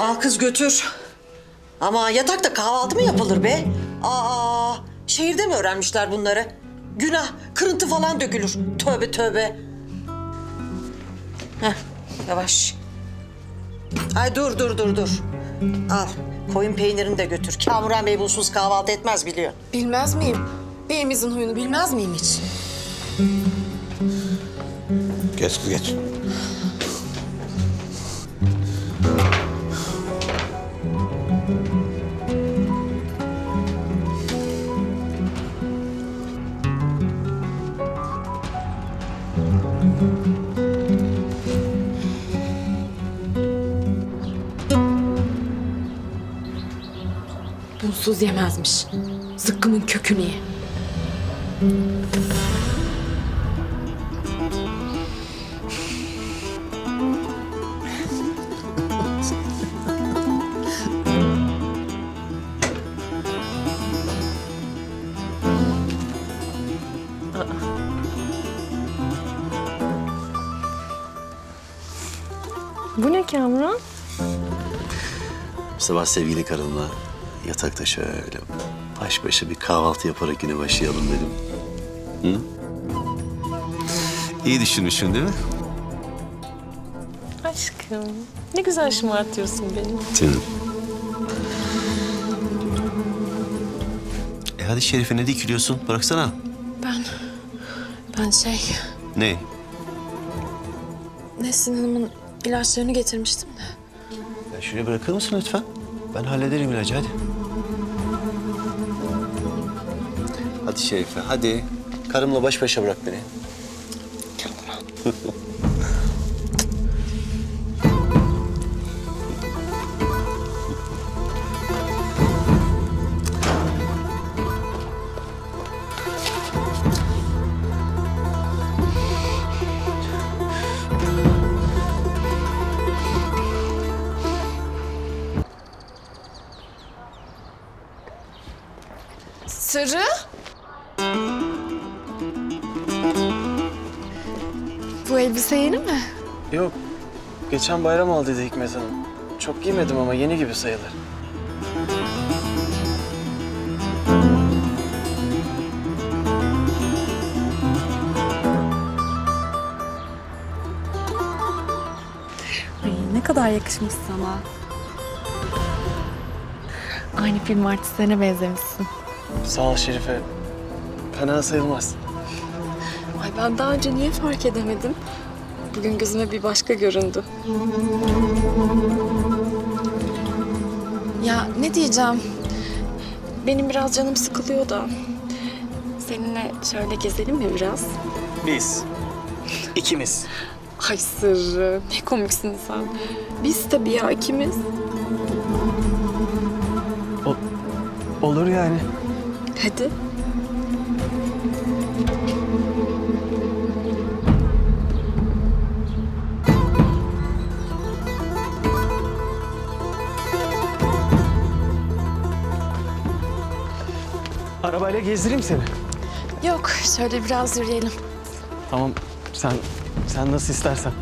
Al kız götür. Ama yatakta kahvaltı mı yapılır be? Aa, şehirde mi öğrenmişler bunları? Günah, kırıntı falan dökülür. Tövbe tövbe. Heh, yavaş. Ay dur dur dur dur. Al, koyun peynirini de götür. Kamuran Bey bulsuz kahvaltı etmez biliyor. Bilmez miyim? Beyimizin huyunu bilmez miyim hiç? Geç kız geç. Bunsuz yemezmiş. Zıkkımın kökünü ye. Bu ne Kamran? Sabah sevgili karımla yatakta şöyle baş başa bir kahvaltı yaparak güne başlayalım dedim. Hı? İyi düşünmüşsün değil mi? Aşkım. Ne güzel şımartıyorsun beni. Canım. E hadi Şerife ne dikiliyorsun? Bıraksana. Ben... Ben şey... Ne? Nesrin Hanım'ın ilaçlarını getirmiştim de. Ya şuraya bırakır mısın lütfen? Ben hallederim ilacı hadi. Hadi Şerife hadi. Karımla baş başa bırak beni. Sırrı? Bu elbise yeni mi? Yok. Geçen bayram aldıydı Hikmet Hanım. Çok giymedim ama yeni gibi sayılır. Ay, ne kadar yakışmış sana. Aynı film artistlerine benzemişsin. Sağ ol Şerife. Fena sayılmaz. Ay ben daha önce niye fark edemedim? Bugün gözüme bir başka göründü. Ya ne diyeceğim? Benim biraz canım sıkılıyor da. Seninle şöyle gezelim mi biraz? Biz. ikimiz. Ay Sırrı, ne komiksin sen. Biz tabii ya ikimiz. Olur yani. Hadi. Arabayla gezdireyim seni. Yok, şöyle biraz yürüyelim. Tamam. Sen sen nasıl istersen.